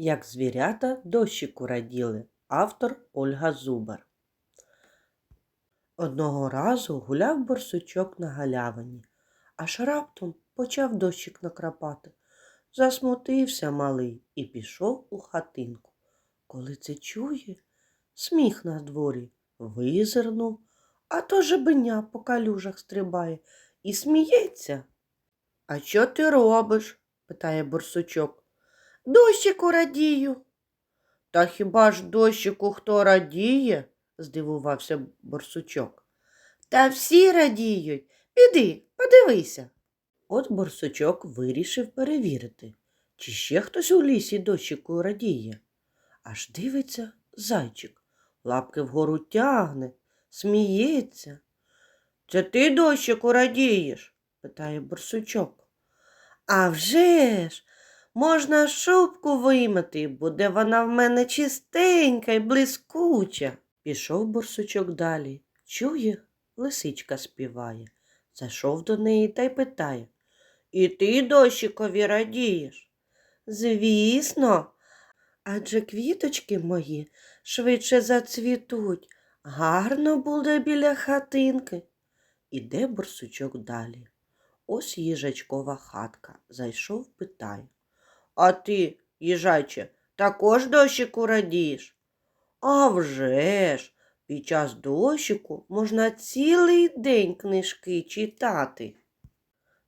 Як звірята дощику раділи. Автор Ольга Зубар. Одного разу гуляв борсучок на галявині, аж раптом почав дощик накрапати. Засмутився малий і пішов у хатинку. Коли це чує, сміх на дворі, визирнув, а то жебеня по калюжах стрибає і сміється. А що ти робиш? питає борсучок. Дощику радію. Та хіба ж дощику хто радіє? здивувався борсучок. Та всі радіють. Піди, подивися. От борсучок вирішив перевірити, чи ще хтось у лісі дощику радіє. Аж дивиться зайчик, лапки вгору тягне, сміється. Це ти дощику радієш? питає борсучок. А вже ж, можна шубку вимити, буде вона в мене чистенька й блискуча. Пішов борсучок далі. Чує, лисичка співає. Зайшов до неї та й питає. І ти дощикові радієш? Звісно, адже квіточки мої швидше зацвітуть, гарно буде біля хатинки. Іде борсучок далі. Ось їжачкова хатка. Зайшов, питає. А ти, їжаче, також дощику радієш? А вже ж, під час дощику можна цілий день книжки читати.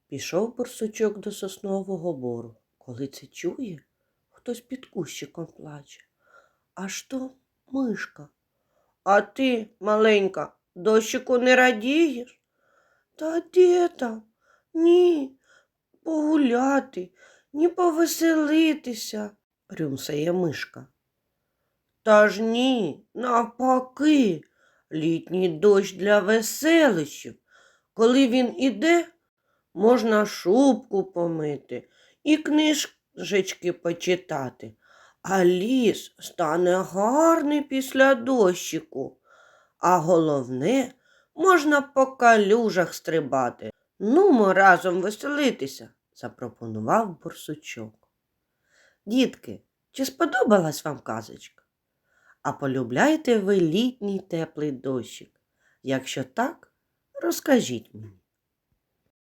Пішов борсучок до соснового бору. Коли це чує, хтось під кущиком плаче. Аж то мишка. А ти, маленька, дощику не радієш? Та де там? Ні, погуляти, ні повеселитися, рюмсає мишка. Та ж ні, навпаки, літній дощ для веселищів. Коли він іде, можна шубку помити і книжечки почитати, а ліс стане гарний після дощику. А головне, можна по калюжах стрибати. Нумо разом веселитися, запропонував борсучок. Дітки, чи сподобалась вам казочка? А полюбляєте ви літній теплий дощик? Якщо так, розкажіть мені.